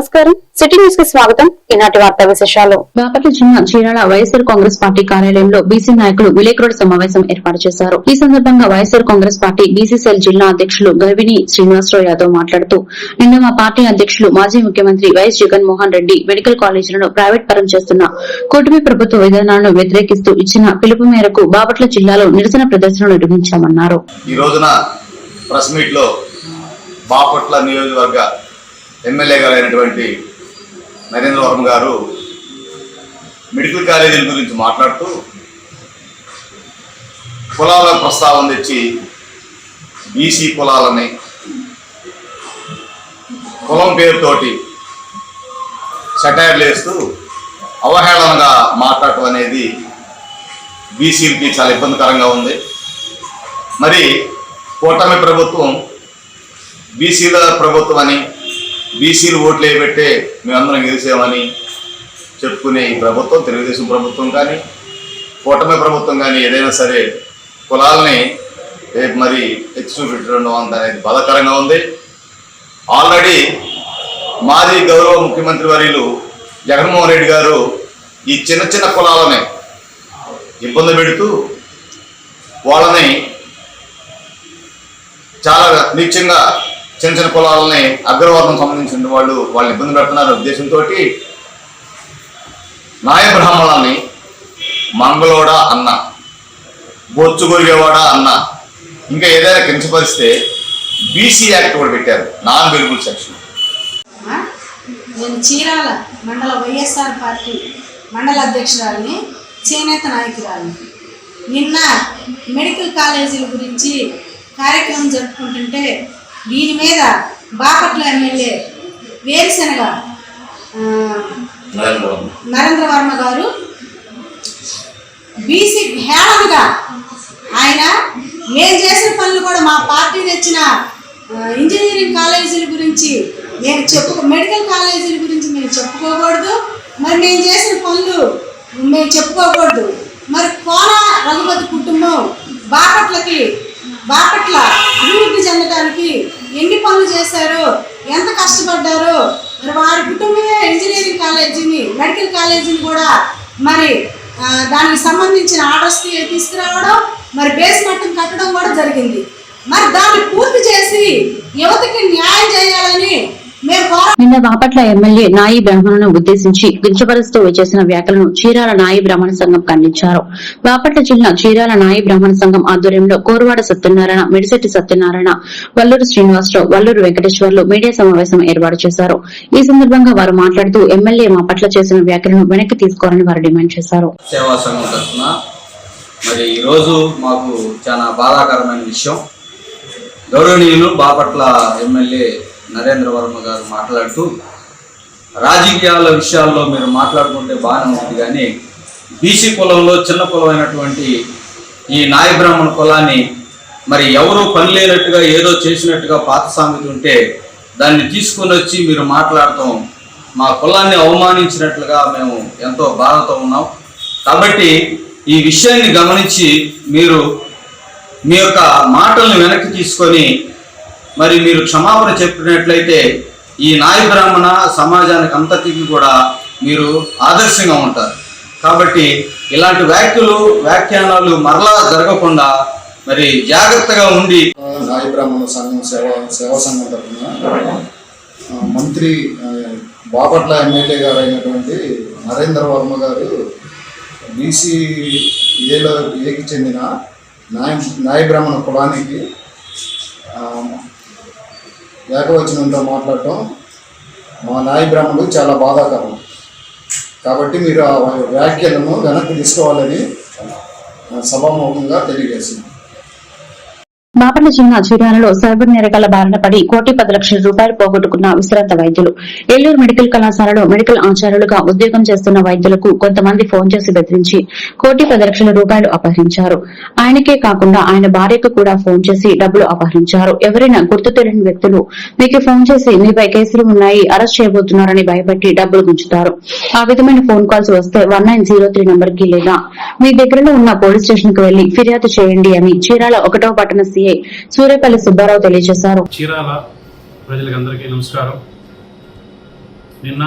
నమస్కారం. సిటీ న్యూస్కి స్వాగతం. ఈనాటి వార్తా విశేషాలు. బాపట్ల జిల్లా చీరాల వైఎస్ఆర్ కాంగ్రెస్ పార్టీ కార్యాలయంలో బీసీ నాయకులు విలేకరుల సమావేశం ఏర్పాటు చేశారు. ఈ సందర్భంగా వైఎస్ఆర్ కాంగ్రెస్ పార్టీ బీసీసీఎల్ జిల్లా అధ్యక్షులు గర్విని శ్రీనివాసరావు యాదవ్ మాట్లాడుతూ నిన్న మా పార్టీ అధ్యక్షులు మాజీ ముఖ్యమంత్రి వైఎస్ జగన్మోహన్ రెడ్డి మెడికల్ కాలేజీలను ప్రైవేట్ పరం చేస్తున్న కూటమి ప్రభుత్వ విధానాలను వ్యతిరేకిస్తూ ఇచ్చిన పిలుపు మేరకు బాపట్ల జిల్లాలో నిరసన ప్రదర్శన నిర్వహించామన్నారు. ఈ రోజున ప్రెస్ మీట్లో బాపట్ల నియోజకవర్గ ఎమ్మెల్యే గారు అయినటువంటి నరేంద్ర వర్మ గారు మెడికల్ కాలేజీల గురించి మాట్లాడుతూ కులాల ప్రస్తావన తెచ్చి బీసీ కులాలని కులం పేరుతోటి సెటైర్లు వేస్తూ అవహేళనగా మాట్లాడటం అనేది బీసీలకి చాలా ఇబ్బందికరంగా ఉంది. మరి కూటమి ప్రభుత్వం బీసీల ప్రభుత్వం అని బీసీలు ఓట్లు వేయబెట్టే మేమందరం గెలిచామని చెప్పుకునే ఈ ప్రభుత్వం తెలుగుదేశం ప్రభుత్వం కానీ కూటమి ప్రభుత్వం కానీ ఏదైనా సరే కులాలని రేపు మరి ఎత్తి చూపెట్టడం అంత అనేది బాధాకరంగా ఉంది. ఆల్రెడీ మాజీ గౌరవ ముఖ్యమంత్రి వర్యులు జగన్మోహన్ రెడ్డి గారు ఈ చిన్న చిన్న కులాలని ఇబ్బంది పెడుతూ వాళ్ళని చాలా నీచంగా చిన్న చిన్న కులాలని అగ్రవర్ణం సంబంధించిన వాళ్ళు వాళ్ళు ఇబ్బంది పెడుతున్నారు ఉద్దేశంతో నాయ బ్రాహ్మణాన్ని మంగళోడ అన్న బొచ్చు గొరిగేవాడ అన్న ఇంకా ఏదైనా కించపరిస్తే బీసీ యాక్ట్ కూడా పెట్టారు. నాన్ వెలుగుల్ సెక్షన్. నేను చీరాల మండల వైఎస్ఆర్ పార్టీ మండల అధ్యక్షురాలిని చేనేత నాయకురాలిని. నిన్న మెడికల్ కాలేజీల గురించి కార్యక్రమం జరుపుకుంటుంటే దీని మీద బాపట్ల ఎమ్మెల్యే వేరుశెనగ నరేంద్ర వర్మ గారు బీసీ హేళనగా ఆయన మేము చేసిన పనులు కూడా మా పార్టీ తెచ్చిన ఇంజనీరింగ్ కాలేజీల గురించి నేను చెప్పు మెడికల్ కాలేజీల గురించి మేము చెప్పుకోకూడదు. మరి మేము చేసిన పనులు మేము చెప్పుకోకూడదు. మరి కోన రఘుపతి కుటుంబం బాపట్లకి బాపట్ల అభివృద్ధి చెందడానికి ఎన్ని పనులు చేశారు? ఎంత కష్టపడ్డారు? మరి వారి కుటుంబమే ఇంజనీరింగ్ కాలేజీని మెడికల్ కాలేజీని కూడా మరి దానికి సంబంధించిన ఆర్డర్స్ తీసుకురావడం మరి బేస్ మట్టం కట్టడం కూడా జరిగింది. మరి దాన్ని పూర్తి చేసి యువతకి న్యాయం చేయాలని నిన్న బాపట్ల ఎమ్మెల్యే నాయి బ్రాహ్మణులను ఉద్దేశించి కించపరుస్తూ చేసిన వ్యాఖ్యలను చీరాల నాయి బ్రాహ్మణ సంఘం ఖండించారు. బాపట్ల జిల్లా చీరాల నాయి బ్రాహ్మణ సంఘం ఆధ్వర్యంలో కోరవాడ సత్యనారాయణ మిడిశెట్టి సత్యనారాయణ వల్లూరు శ్రీనివాసరావు వల్లూరు వెంకటేశ్వర్లు మీడియా సమావేశం ఏర్పాటు చేశారు. ఈ సందర్భంగా వారు మాట్లాడుతూ ఎమ్మెల్యే మా పట్ల చేసిన వ్యాఖ్యలను వెనక్కి తీసుకోవాలని వారు డిమాండ్ చేశారు. సేవా సంఘం తరఫున మరి ఈరోజు మాకు చాలా బాధాకరమైన విషయం. గౌరవనీయులు బాపట్ల ఎమ్మెల్యే నరేంద్ర వర్మ గారు మాట్లాడుతూ రాజకీయాల విషయాల్లో మీరు మాట్లాడుకుంటే బాగానే ఉంది కానీ బీసీ కులంలో చిన్న కులమైనటువంటి ఈ నాయ బ్రాహ్మణ కులాన్ని మరి ఎవరు పని లేనట్టుగా ఏదో చేసినట్టుగా పాత సామెత ఉంటే దాన్ని తీసుకొని వచ్చి మీరు మాట్లాడటం మా కులాన్ని అవమానించినట్లుగా మేము ఎంతో బాధతో ఉన్నాం. కాబట్టి ఈ విషయాన్ని గమనించి మీరు మీ యొక్క మాటల్ని వెనక్కి తీసుకొని మరి మీరు క్షమాపణ చెప్పినట్లయితే ఈ నాయ బ్రాహ్మణ సమాజానికి అంతటికి కూడా మీరు ఆదర్శంగా ఉంటారు. కాబట్టి ఇలాంటి వ్యాఖ్యలు వ్యాఖ్యానాలు మరలా జరగకుండా మరి జాగ్రత్తగా ఉండి నాయ బ్రాహ్మణ సంఘం సేవ సేవా సంఘం తరఫున మంత్రి బాపట్ల ఎమ్మెల్యే గారు అయినటువంటి నరేంద్ర వర్మ గారు బీసీ ఏలో ఏకి చెందిన నాయ నాయ బ్రాహ్మణ కులానికి ఏకవచనంతో మాట్లాడటం మా నాయ బ్రాహ్మణుడు చాలా బాధాకరం. కాబట్టి మీరు ఆ వ్యాఖ్యలను వెనక్కి తీసుకోవాలని సభాముఖంగా తెలియజేసింది బాపట్ల జిల్లా చీరాలలో సైబర్ నేరగాల బారిన పడి కోటి పది లక్షల రూపాయలు పోగొట్టుకున్న విశ్రాంత వైద్యులు. ఏలూరు మెడికల్ కళాశాలలో మెడికల్ ఆచార్యులుగా ఉద్యోగం చేస్తున్న వైద్యులకు కొంతమంది ఫోన్ చేసి బెదిరించి కోటి పది లక్షల రూపాయలు అపహరించారు. ఆయనకే కాకుండా ఆయన భార్యకు కూడా ఫోన్ చేసి డబ్బులు అపహరించారు. ఎవరైనా గుర్తు తెలియని వ్యక్తులు మీకు ఫోన్ చేసి మీపై కేసులు ఉన్నాయి అరెస్ట్ చేయబోతున్నారని భయపెట్టి డబ్బులు గుంచుతారు ఆ విధమైన ఫోన్ కాల్స్ వస్తే వన్ నైన్ జీరో త్రీ నంబర్కి లేదా మీ దగ్గరలో ఉన్న పోలీస్ స్టేషన్కు వెళ్ళి ఫిర్యాదు చేయండి అని చీరాల ఒకటో పట్టణ సీఐ సూర్యపల్లి సుబ్బారావు తెలియజేశారు. చీరాల ప్రజలకందరికీ నమస్కారం. నిన్న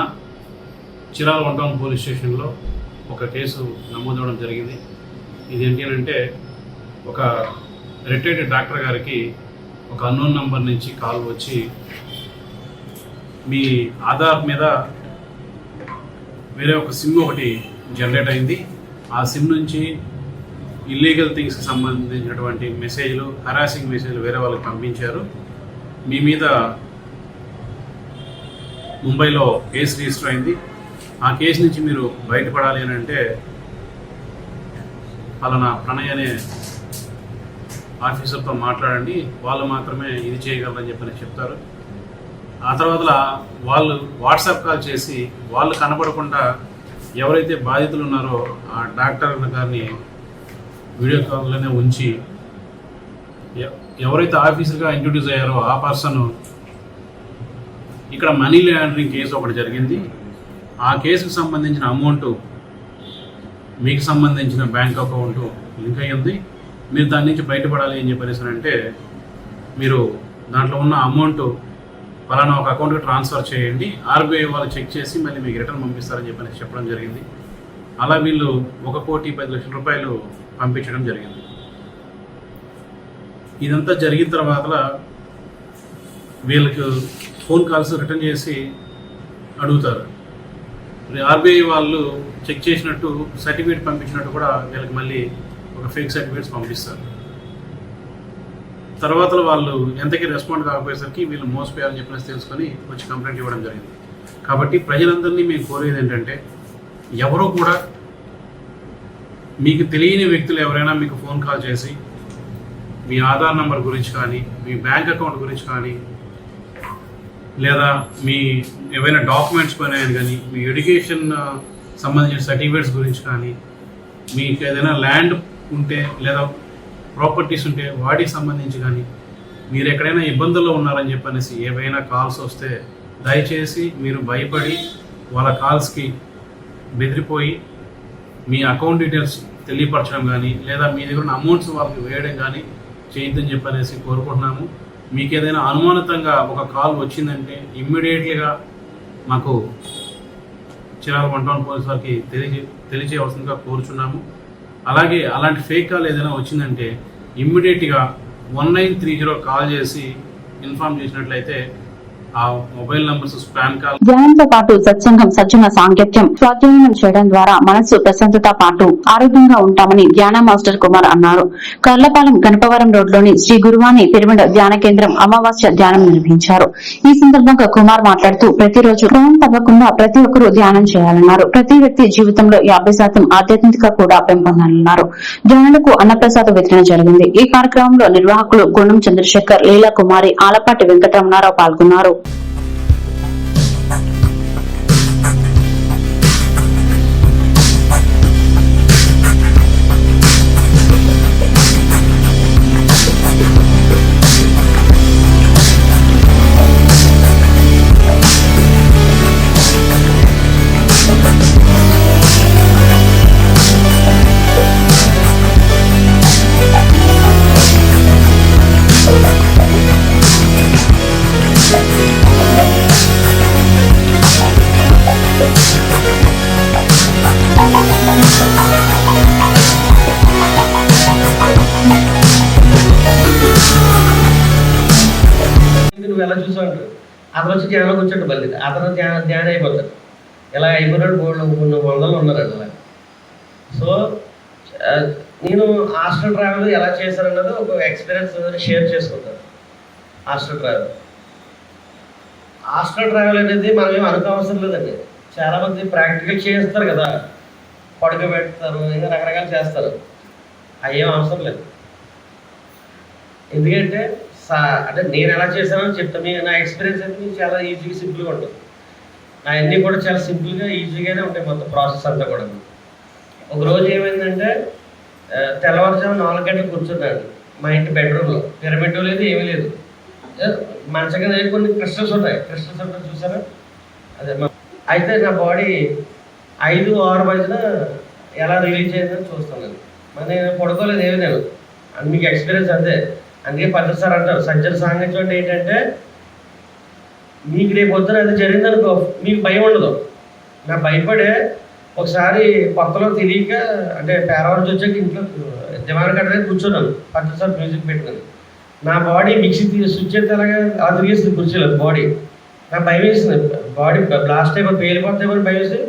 చీరాల వన్ టౌన్ పోలీస్ స్టేషన్లో ఒక కేసు నమోదవడం జరిగింది. ఇది అంటే ఒక రిటైర్డ్ డాక్టర్ గారికి ఒక అన్నోన్ నంబర్ నుంచి కాల్ వచ్చి మీ ఆధార్ మీద వేరే ఒక సిమ్ ఒకటి జనరేట్ అయింది. ఆ సిమ్ నుంచి ఇల్లీగల్ థింగ్స్కి సంబంధించినటువంటి మెసేజ్లు హరాసింగ్ మెసేజ్లు వేరే వాళ్ళకి పంపించారు. మీ మీద ముంబైలో కేసు రిజిస్టర్ అయింది. ఆ కేసు నుంచి మీరు బయటపడాలి అని అంటే పలానా ప్రణయ్ అనే ఆఫీసర్తో మాట్లాడండి. వాళ్ళు మాత్రమే ఇది చేయగలరని చెప్పని చెప్తారు. ఆ తర్వాత వాళ్ళు వాట్సాప్ కాల్ చేసి వాళ్ళు కనపడకుండా ఎవరైతే బాధితులు ఉన్నారో ఆ డాక్టర్ గారిని వీడియో కాల్లోనే ఉంచి ఎ- ఎవరైతే ఆఫీసర్గా ఇంట్రొడ్యూస్ అయ్యారో ఆ పర్సన్ ఇక్కడ మనీ లాండరింగ్ కేసు ఒకటి జరిగింది. ఆ కేసుకు సంబంధించిన అమౌంట్ మీకు సంబంధించిన బ్యాంక్ అకౌంట్ లింక్ అయి ఉంది మీరు దాని నుంచి బయటపడాలి అని చెప్పేసి అంటే మీరు దాంట్లో ఉన్న అమౌంట్ ఫలానా ఒక అకౌంట్కి ట్రాన్స్ఫర్ చేయండి. ఆర్బీఐ వాళ్ళు చెక్ చేసి మళ్ళీ మీకు రిటర్న్ పంపిస్తారని చెప్పని చెప్పడం జరిగింది. అలా వీళ్ళు ఒక కోటి పది లక్షల రూపాయలు పంపించడం జరిగింది. ఇదంతా జరిగిన తర్వాత వీళ్ళకి ఫోన్ కాల్స్ రిటర్న్ చేసి అడుగుతారు. ఆర్బీఐ వాళ్ళు చెక్ చేసినట్టు సర్టిఫికేట్ పంపించినట్టు కూడా వీళ్ళకి మళ్ళీ ఒక ఫేక్ సర్టిఫికేట్స్ పంపిస్తారు. తర్వాత వాళ్ళు ఎంతకీ రెస్పాండ్ కాకపోయేసరికి వీళ్ళు మోసపోయారని చెప్పేసి తెలుసుకొని వచ్చి కంప్లైంట్ ఇవ్వడం జరిగింది. కాబట్టి ప్రజలందరినీ మేము కోరేది ఏంటంటే ఎవరో కూడా మీకు తెలియని వ్యక్తులు ఎవరైనా మీకు ఫోన్ కాల్ చేసి మీ ఆధార్ నంబర్ గురించి కానీ మీ బ్యాంక్ అకౌంట్ గురించి కానీ లేదా మీ ఏవైనా డాక్యుమెంట్స్ పోయినాయని కానీ మీ ఎడ్యుకేషన్ సంబంధించిన సర్టిఫికేట్స్ గురించి కానీ మీకు ఏదైనా ల్యాండ్ ఉంటే లేదా ప్రాపర్టీస్ ఉంటే వాటికి సంబంధించి కానీ మీరు ఎక్కడైనా ఇబ్బందుల్లో ఉన్నారని చెప్పనేసి ఏవైనా కాల్స్ వస్తే దయచేసి మీరు భయపడి వాళ్ళ కాల్స్కి బెదిరిపోయి మీ అకౌంట్ డీటెయిల్స్ తెలియపరచడం కానీ లేదా మీ దగ్గర ఉన్న అమౌంట్స్ వాళ్ళకి వేయడం కానీ చేయొద్దని చెప్పనేసి కోరుకుంటున్నాము. మీకు ఏదైనా అనుమానితంగా ఒక కాల్ వచ్చిందంటే ఇమ్మీడియట్లీగా మాకు చిరాల వన్ టౌన్ పోలీస్ వారికి తెలియజే తెలియజేయవలసిందిగా కోరుచున్నాము. అలాగే అలాంటి ఫేక్ కాల్ ఏదైనా వచ్చిందంటే ఇమ్మీడియట్గా one nine three zero call చేసి ఇన్ఫామ్ చేసినట్లయితే ధ్యానంతో పాటు సత్సంగం సజ్జన సాంగత్యం స్వాధ్యాయనం చేయడం ద్వారా మనస్సు ప్రశాంతత పాటు ఆరోగ్యంగా ఉంటామని ధ్యాన మాస్టర్ కుమార్ అన్నారు. కర్లపాలెం గణపవరం రోడ్లోని శ్రీ గురువాణి పిరమిడ్ ధ్యాన కేంద్రం అమావాస్య ధ్యానం నిర్వహించారు. ఈ సందర్భంగా కుమార్ మాట్లాడుతూ ప్రతిరోజు క్రమం తప్పకుండా ప్రతి ఒక్కరూ ధ్యానం చేయాలన్నారు. ప్రతి వ్యక్తి జీవితంలో యాభై శాతం ఆధ్యాత్మిక కూడా పెంపొందాలన్నారు. ధ్యానులకు అన్నప్రసాద వితరణ జరిగింది. ఈ కార్యక్రమంలో నిర్వాహకులు గుణం చంద్రశేఖర్ లీలా కుమారి ఆలపాటి వెంకటరమణారావు పాల్గొన్నారు. అతను వచ్చి ధ్యానం కూర్చోండి మళ్ళీ. అతను ధ్యానం ధ్యానం అయిపోతాడు. ఇలా అయిపోయినాడు? మూడు మూడు వందలు ఉన్నారండి అలా సో నేను హాస్టల్ ట్రావెల్ ఎలా చేశానన్నది ఒక ఎక్స్పీరియన్స్ షేర్ చేసుకుంటాను. Hostel travel. హాస్టల్ ట్రావెల్ అనేది మనం ఏం అనుకోవసరం లేదండి. చాలామంది ప్రాక్టికల్ చేస్తారు కదా. పడుకోబెడతారు ఇంకా రకరకాలు చేస్తారు. అవి ఏం అవసరం లేదు. ఎందుకంటే అంటే నేను ఎలా చేశానో చెప్తాను మీ నా ఎక్స్పీరియన్స్ అయితే మీకు చాలా ఈజీగా సింపుల్గా ఉంటుంది. నా అన్నీ కూడా చాలా సింపుల్గా ఈజీగానే ఉంటాయి మొత్తం ప్రాసెస్ అంతా కూడా ఒక రోజు ఏమైందంటే తెల్లవారుజాము నాలుగు గంటలు కూర్చున్నాడు మా ఇంటి బెడ్రూమ్లో పిరమిడ్ లేదు ఏమీ లేదు. ఏ, కింద కొన్ని క్రిస్టల్స్ ఉంటాయి. క్రిస్టల్స్ ఉంటాయి చూసారా? అదే అయితే నా బాడీ ఐదు ఆరు మధ్యన ఎలా రిలీజ్ అయిందని చూస్తున్నాను మరి నేను పడుకోలేదు ఏమీ నేను అండ్ మీకు ఎక్స్పీరియన్స్ అంతే. అందుకే పద్ధతి సార్ అంటారు సజ్జన సాంగత్యం అంటే ఏంటంటే మీకు రేపు పొద్దున అది జరిగిందనుకో మీకు భయం ఉండదు. నా భయపడే ఒకసారి కొత్తలో తెలియక అంటే పేరవాళ్ళు వచ్చాక ఇంట్లో దివాన్ కట్ట కూర్చున్నాను పచ్చ సార్ మ్యూజిక్ పెట్టుకుని. నా బాడీ మిక్సీ తీ స్విచ్ అయితే అలాగే అలా తిరిగేసింది కుర్చీలో బాడీ నా భయం వేసింది బాడీ బ్లాస్ట్ అయిపోయి పేలిపోతామని భయం వేసి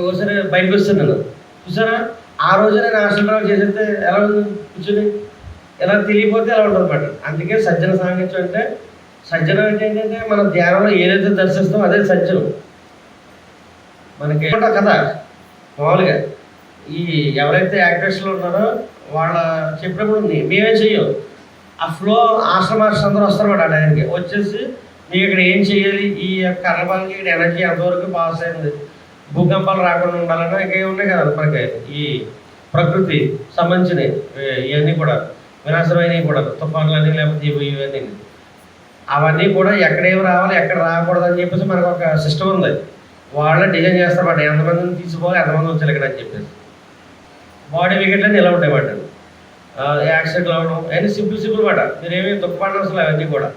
ఒకసారి బయటకు వస్తున్నాను నేను చూసారా? ఆ రోజు నేను హాస్టల్ చేసేస్తే ఎలా ఉంది? కూర్చొని ఇలా తెలియపోతే ఎలా ఉంటుంది అనమాట అందుకే సజ్జన సాంగత్యం అంటే సజ్జనం అంటే ఏంటంటే మన ధ్యానంలో ఏదైతే దర్శిస్తామో అదే సజ్జనం. మనకి ఏంటో కదా మామూలుగా. ఈ ఎవరైతే యాక్టర్స్లో ఉన్నారో వాళ్ళ చెప్పినప్పుడు మేమే చెయ్యం? ఆ ఫ్లో ఆశ్రమ అందరూ వస్తారన్నమాట ఆ టైంకి. వచ్చేసి మీకు ఇక్కడ ఏం చేయాలి ఈ కర్రబాలకి ఇక్కడ ఎనర్జీ ఎంతవరకు పాస్ అయింది? భూకంపాలు రాకుండా ఉండాలన్నా ఇంకా ఉన్నాయి కదా మనకి? ఈ ప్రకృతి సంబంధించినవి ఇవన్నీ కూడా. వినాశనమైనవి కూడా తుఫాన్లని లేకపోతే ఇవన్నీ అవన్నీ కూడా ఎక్కడేమి రావాలి ఎక్కడ రాకూడదు అని చెప్పేసి మనకు ఒక సిస్టమ్ ఉంది. వాళ్ళే డిజైన్ చేస్తారన్నమాట ఎంతమందిని తీసుకోవాలి ఎంతమంది వచ్చారు ఇక్కడ అని చెప్పేసి. బాడీ వికెట్లన్నీ ఇలా ఉంటాయి మాట యాక్సిడెంట్లు అవ్వడం అవన్నీ సింపుల్ సింపుల్ మాట. మీరేమీ దుఃఖపడిన అసలు అవన్నీ కూడా.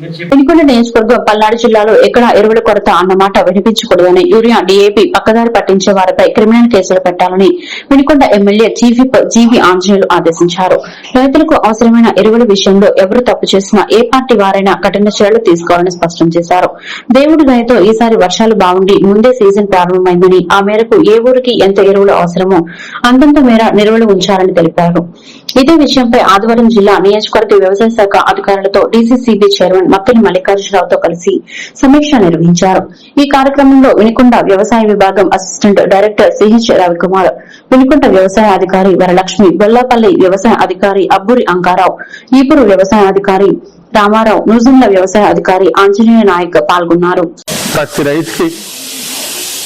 మీరు చెప్పి నియోజకవర్గం పల్నాడు జిల్లాలో ఎక్కడ ఎరువుల కొరత అన్నమాట వినిపించకూడదని యూరియా డీఏపీ పక్కదారి పట్టించే వారిపై క్రిమినల్ కేసులు పెట్టాలని వినుకొండ ఎమ్మెల్యే జీవి జీవి ఆంజనేయులు ఆదేశించారు. రైతులకు అవసరమైన ఎరువుల విషయంలో ఎవరు తప్పు చేసినా ఏ పార్టీ వారైనా కఠిన చర్యలు తీసుకోవాలని స్పష్టం చేశారు. దేవుడి దయతో ఈసారి వర్షాలు బాగుండి ముందే సీజన్ ప్రారంభమైందని ఆ మేరకు ఏ ఊరికి ఎంత ఎరువులు అవసరమో అంతంత మేర నిల్వలు ఉంచాలని తెలిపారు. ఇదే విషయంపై ఆదివారం జిల్లా నియోజకవర్గ వ్యవసాయ శాఖ అధికారులతో డీసీసీబీ చైర్మన్ మప్పిని మల్లికార్జునరావుతో కలిసి సమీక్ష నిర్వహించారు. ఈ కార్యక్రమంలో వినుకొండ వ్యవసాయ విభాగం assistant director CH Ravikumar Vinukonda వ్యవసాయ అధికారి వరలక్ష్మి బొల్లాపల్లి వ్యవసాయ అధికారి అబ్బూరి అంకారావు ఈపురు వ్యవసాయ అధికారి రామారావు నూజిండ్ల వ్యవసాయ అధికారి ఆంజనేయ నాయక్ పాల్గొన్నారు. ప్రతి రైతుకి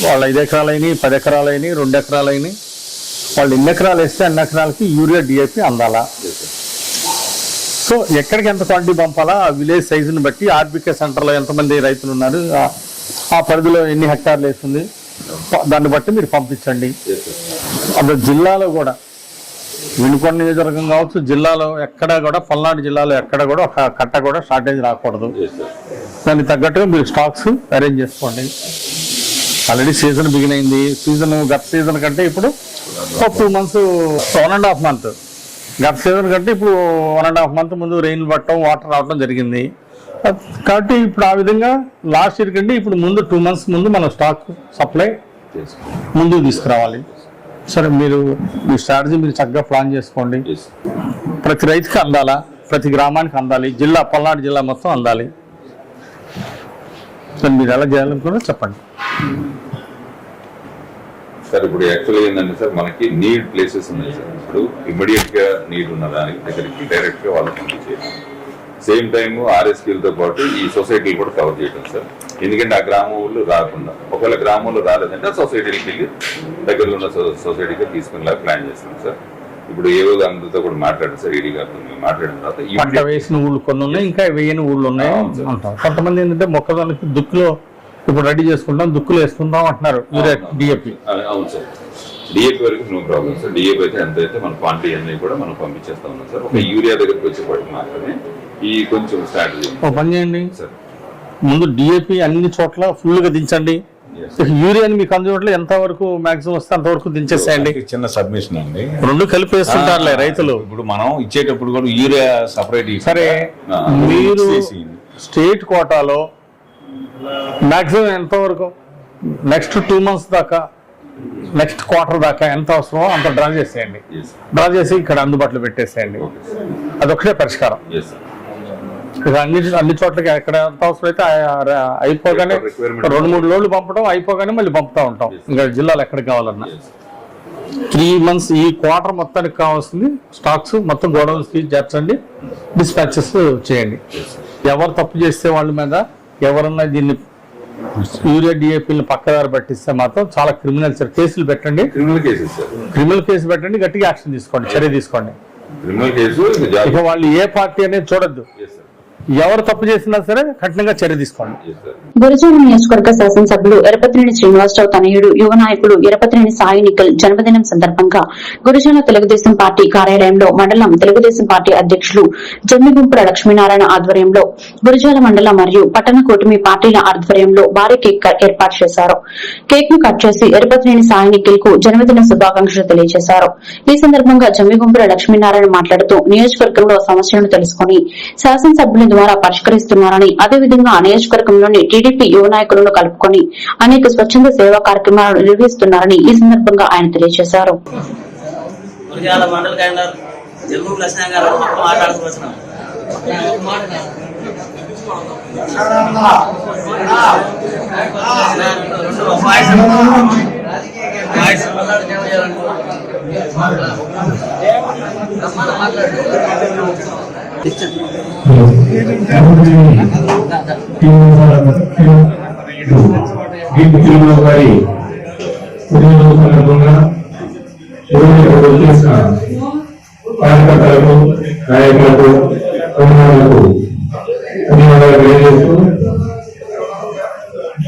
వాళ్ళ ఐదు ఎకరాలైనవి పది ఎకరాలైనవి రెండు ఎకరాలైనవి వాళ్ళు ఎన్ని ఎకరాలు వేస్తే అన్ని ఎకరాలకి యూరియా డిఏపి అందాలా? సో ఎక్కడికి ఎంత క్వాంటిటీ పంపాలా? ఆ విలేజ్ సైజుని బట్టి ఆర్బికే సెంటర్లో ఎంతమంది రైతులు ఉన్నారు? ఆ- పరిధిలో ఎన్ని హెక్టార్లు వేస్తుంది? దాన్ని బట్టి మీరు పంపించండి. అప్పుడు జిల్లాలో కూడా వినుకొండ నియోజకవర్గం కావచ్చు జిల్లాలో ఎక్కడ కూడా పల్నాడు జిల్లాలో ఎక్కడ కూడా ఒక కట్ట కూడా షార్టేజ్ రాకూడదు. దానికి తగ్గట్టుగా మీరు స్టాక్స్ అరేంజ్ చేసుకోండి. ఆల్రెడీ సీజన్ బిగిన్ అయింది. సీజన్ గత సీజన్ కంటే ఇప్పుడు ఒక two months one and half month. గత సీజన్ కంటే ఇప్పుడు వన్ అండ్ హాఫ్ మంత్ ముందు రెయిన్ పట్టడం వాటర్ రావడం జరిగింది. కాబట్టి ఇప్పుడు ఆ విధంగా లాస్ట్ ఇయర్ కంటే ఇప్పుడు ముందు టూ మంత్స్ ముందు మనం స్టాక్ సప్లై ముందుకు తీసుకురావాలి. సరే మీరు మీ స్ట్రాటజీ మీరు చక్కగా ప్లాన్ చేసుకోండి. ప్రతి రైతుకి అందాలా? ప్రతి గ్రామానికి అందాలి? జిల్లా పల్నాడు జిల్లా మొత్తం అందాలి. మీరు ఎలా చేయాలనుకున్నా చెప్పండి. సార్ ఇప్పుడు యాక్చువల్గా ఏంటంటే సార్ మనకి నీడ్ ప్లేసెస్ ఉన్నాయి సార్. ఇప్పుడు ఇమ్మీడియట్గా నీడ్ ఉన్న దానికి దగ్గరికి డైరెక్ట్గా వాళ్ళకి పంపించేయడం. సేమ్ టైం ఆర్ఎస్పీలతో పాటు ఈ సొసైటీలు కూడా కవర్ చేయడం సార్. ఎందుకంటే ఆ గ్రామంలో రాకుండా. ఒకవేళ గ్రామంలో రాలేదంటే ఆ సొసైటీకి వెళ్ళి దగ్గరలో ఉన్న సొసైటీకి తీసుకునేలా ప్లాన్ చేస్తున్నాం సార్. ఇప్పుడు ఏవో అందరితో కూడా మాట్లాడారు సార్ ఈడీ గారితో మేము మాట్లాడిన తర్వాత పంట వేసిన ఊళ్ళు కొన్ని ఉన్నాయి ఇంకా వేయని ఊళ్ళు ఉన్నాయి కొంతమంది ఏంటంటే మొక్కదానికి దుక్కులో ఇప్పుడు రెడీ చేసుకుంటాం దుక్కులు వేసుకుంటాం అంటున్నారు యూరియా డిఏపి అవును సార్. డిఏపి వరకు నో ప్రాబ్లం సార్. డిఏపి అయితే ఎంత అయితే మన క్వాంటిటీ అన్ని కూడా మనం పంపించేస్తా ఉన్నాం సార్. ఒక యూరియా దగ్గరికి వచ్చేప్పటికి మాత్రమే ఈ కొంచెం స్ట్రాటజీ ఓ పని చేయండి. సార్. ముందు డిఏపి అన్ని చోట్ల ఫుల్గా దించండి. యూరియాని మీకు అన్ని చోట్ల ఎంత వరకు మాక్సిమం వస్తే అంతవరకు దించేసేయండి. చిన్న సబ్మిషన్ అండి. రెండు కలిపి వేస్తుంటారులే రైతులు. ఇప్పుడు మనం ఇచ్చేటప్పుడు కూడా యూరియా సపరేట్ సరే మీరు స్టేట్ కోటాలో మాక్సిమం ఎంత వరకు? నెక్స్ట్ టూ మంత్స్ దాకా నెక్స్ట్ క్వార్టర్ దాకా ఎంత అవసరమో అంత డ్రా చేసేయండి. డ్రా చేసి ఇక్కడ అందుబాటులో పెట్టేసేయండి. అదొకటే పరిష్కారం. అన్ని అన్ని చోట్లకి ఎక్కడ ఎంత అవసరం అయితే అయిపోగానే. రెండు మూడు రోజులు పంపడం అయిపోగానే మళ్ళీ పంపుతా ఉంటాం. ఇంకా జిల్లాలో ఎక్కడికి కావాలన్నా. త్రీ మంత్స్ ఈ క్వార్టర్ మొత్తానికి కావాల్సింది స్టాక్స్ మొత్తం గోడౌన్స్కి చేర్చండి డిస్పాచెస్ చేయండి. ఎవరు తప్పు చేస్తే వాళ్ళ మీద ఎవరన్నా దీన్ని యూరియా డిఏపీని పక్కదారి పట్టిస్తే మాత్రం చాలా క్రిమినల్ కేసులు పెట్టండి. క్రిమినల్ కేసెస్ క్రిమినల్ కేసు పెట్టండి గట్టిగా యాక్షన్ తీసుకోండి చర్య తీసుకోండి. క్రిమినల్ కేసు ఇంకా వాళ్ళు ఏ పార్టీ అనేది చూడొద్దు. ఎవరు తప్పు చేసినా సరే కఠినంగా చర్య తీసుకోండి. గురజాల నియోజకవర్గ శాసనసభ్యులు ఎరపతినేని శ్రీనివాసరావు తనయుడు యువ నాయకుడు ఎరపతినేని సాయి నిఖిల్ జన్మదినం సందర్భంగా గురజాల తెలుగుదేశం పార్టీ కార్యాలయంలో మండలం తెలుగుదేశం పార్టీ అధ్యక్షులు జమ్మిగుంపుల లక్ష్మీనారాయణ ఆధ్వర్యంలో గురజాల మండల మరియు పట్టణ కూటమి పార్టీల ఆధ్వర్యంలో భారీ కేక్ ఏర్పాటు చేశారు. కేక్ను కట్ చేసి ఎరపతినేని సాయి నిఖిల్కు జన్మదిన శుభాకాంక్షలు తెలియజేశారు. ఈ సందర్భంగా జమ్మిగుంపుల లక్ష్మీనారాయణ మాట్లాడుతూ నియోజకవర్గంలో సమస్యలను తెలుసుకుని శాసనసభ్యుల ద్వారా పరిష్కరిస్తున్నారని అదేవిధంగా ఆ నియోజకవర్గంలోని టీడీపీ యువ నాయకులను కలుపుకొని అనేక స్వచ్ఛంద సేవా కార్యక్రమాలను నిర్వహిస్తున్నారని ఈ సందర్భంగా ఆయన తెలియజేశారు. గురజాల మండల గారి పుట్టినరోజు సందర్భంగా ఈరోజు కార్యకర్తలకు నాయకులకు అభిమానులకు ధన్యవాదాలు తెలియజేస్తూ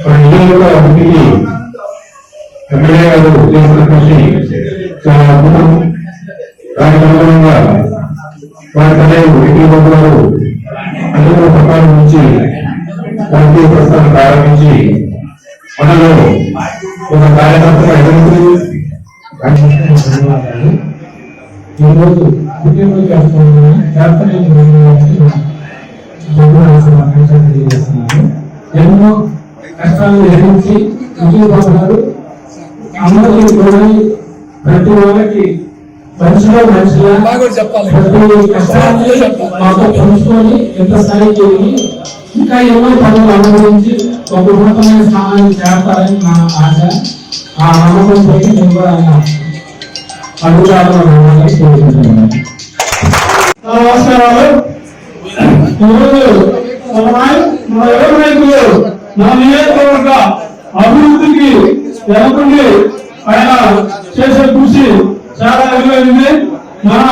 మన అభివృద్ధికి ఎమ్మెల్యే గారు చేసిన కృషి చాలా అద్భుతం దానికి అనుగుణంగా వారి ప్రకారం నుంచి రాజకీయ ప్రస్థానం ప్రారంభించి మనలో ఒక కార్యకర్తగా ఎదుగుతూ ధన్యవాదాలు. ఈరోజు పుట్టినరోజు తెలియజేస్తున్నాను. ఎన్నో కష్టాలను ఎదిరించి విజయబాబు అందరికీ కూడా ప్రతి వాళ్ళకి మనిషిలో మనిషిగా పంచుకొని ఎంత స్థాయికి ఇంకా ఎన్నో పనులు అనుభవించి ఒక ఉన్నతమైన స్థానాన్ని చేరతారని నా ఆశ. ఆ నమ్మకం పోయి నేను కూడా ఆయన కోరుకుంటున్నాను. నమస్కారాలు. ఈరోజు మన యువ నాయకులు మన నియోజకవర్గ అభివృద్ధికి వెనకుండి ఆయన చేసే కృషి చాలా విలువైంది మన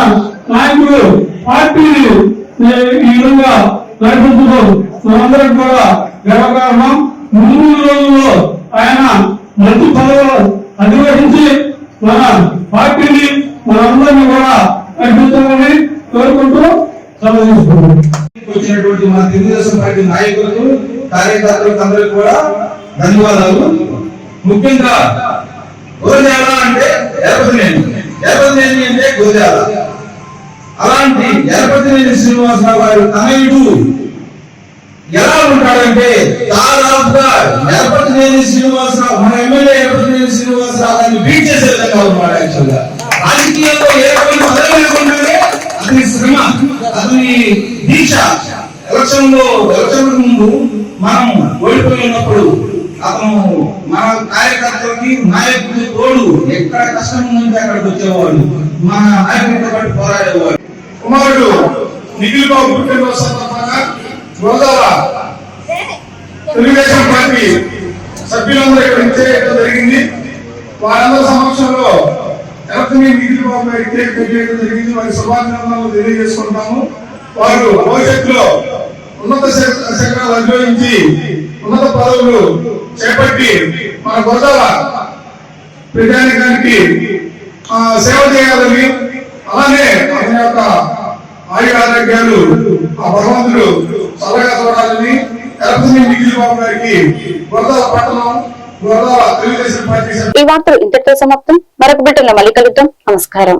నాయకులు పార్టీని ఈ విధంగా నడిపించడం మనందరం కూడా గర్వకారణం. ముందు రోజుల్లో ఆయన మంచి పదవులు అధివహించి మన పార్టీని మనందరినీ కూడా నడిపించాలని కోరుకుంటూ వచ్చినటువంటి మన తెలుగుదేశం పార్టీ నాయకులకు కార్యకర్తలకు అందరికి కూడా ధన్యవాదాలు. ముఖ్యంగా గురజాల అంటే ఎరపతినేని ఎరపతినేని అంటే గురజాల అలాంటి ఎరపతినేని శ్రీనివాసరావు గారి తనయుడు. ఎలా ఉంటాడంటే దాదాపుగా ఎరపతినేని శ్రీనివాసరావు మన ఎమ్మెల్యే ఎరపతినేని శ్రీనివాసరావు గారిని బీట్ చేసే విధంగా ఉన్నాడు యాక్చువల్గా రాజకీయాల్లో ఏ రకమైన పదవి లేకుండానే అతని శ్రమ అతని దీక్ష ఎలక్షన్లో ఎలక్షన్ ముందు మనం ఓడిపోయి ఉన్నప్పుడు అతను మా కార్యకర్తలకి నాయకుడికి తోడు ఎక్కడ కష్టం ఉందంటే అక్కడికి వచ్చేవాళ్ళు మా నాయకుడితో పాటు పోరాడేవాడు. కుమారుడు నిఖిల్ బాబు పుట్టినరోజు సందర్భంగా గోదావర తెలుగుదేశం పార్టీ సభ్యులందరూ ఇక్కడ ఇచ్చేయడం జరిగింది. వారందరి సమక్షంలో ఎలక్ట్రిక్ నిఖిల్ బాబు గారికి కేక్ జరిగింది. వారి శుభాకాంక్షలు తెలియజేసుకుంటాము. వారు భవిష్యత్తులో ఉన్నత శిఖ- శిఖరాలు అధిరోహించి ఉన్నత పదవులు చేపట్టి మన గొడవ ప్రజానికానికి సేవ చేయాలని అలానే ఆయన యొక్క ఆయుర ఆరోగ్యాలు ఆ భగవంతుడు చల్లగా చూడాలని ఎలక్ట్రిక్ మిగిలి బాబు గారికి గొడవ పట్టణం ఈ వార్తలు ఇంతటితో సమాప్తం. మరొక బిడ్డలో మళ్ళీ కలుద్దాం. నమస్కారం.